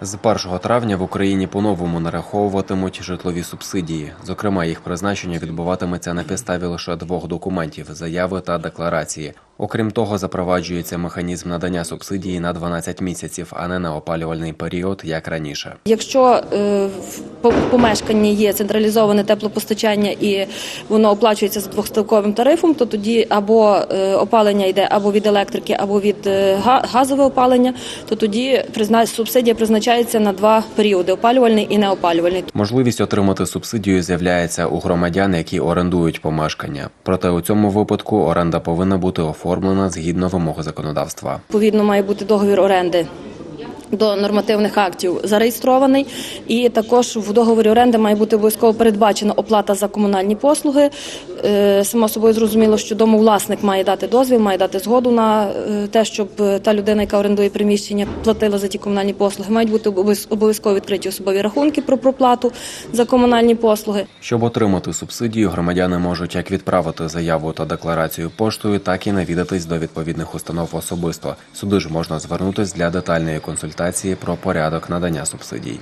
З 1 травня в Україні по-новому нараховуватимуть житлові субсидії. Зокрема, їх призначення відбуватиметься на підставі лише двох документів заяви та декларації. Окрім того, запроваджується механізм надання субсидії на 12 місяців, а не на опалювальний період, як раніше. Якщо е, в помешканні є централізоване теплопостачання і воно оплачується за двохставковим тарифом, то тоді або е, опалення йде або від електрики, або від е, газове опалення, то тоді субсидія призначається на два періоди опалювальний і неопалювальний. Можливість отримати субсидію з'являється у громадян, які орендують помешкання. Проте у цьому випадку оренда повинна бути оформлена згідно вимоги законодавства. Відповідно, має бути договір оренди. До нормативних актів зареєстрований, і також в договорі оренди має бути обов'язково передбачена оплата за комунальні послуги. Е, Само собою зрозуміло, що домовласник має дати дозвіл, має дати згоду на е, те, щоб е, та людина, яка орендує приміщення, платила за ті комунальні послуги. Мають бути обов'яз- обов'язково відкриті особові рахунки про проплату за комунальні послуги. Щоб отримати субсидію, громадяни можуть як відправити заяву та декларацію поштою, так і навідатись до відповідних установ особисто. Сюди ж можна звернутись для детальної консультації про порядок надання субсидій.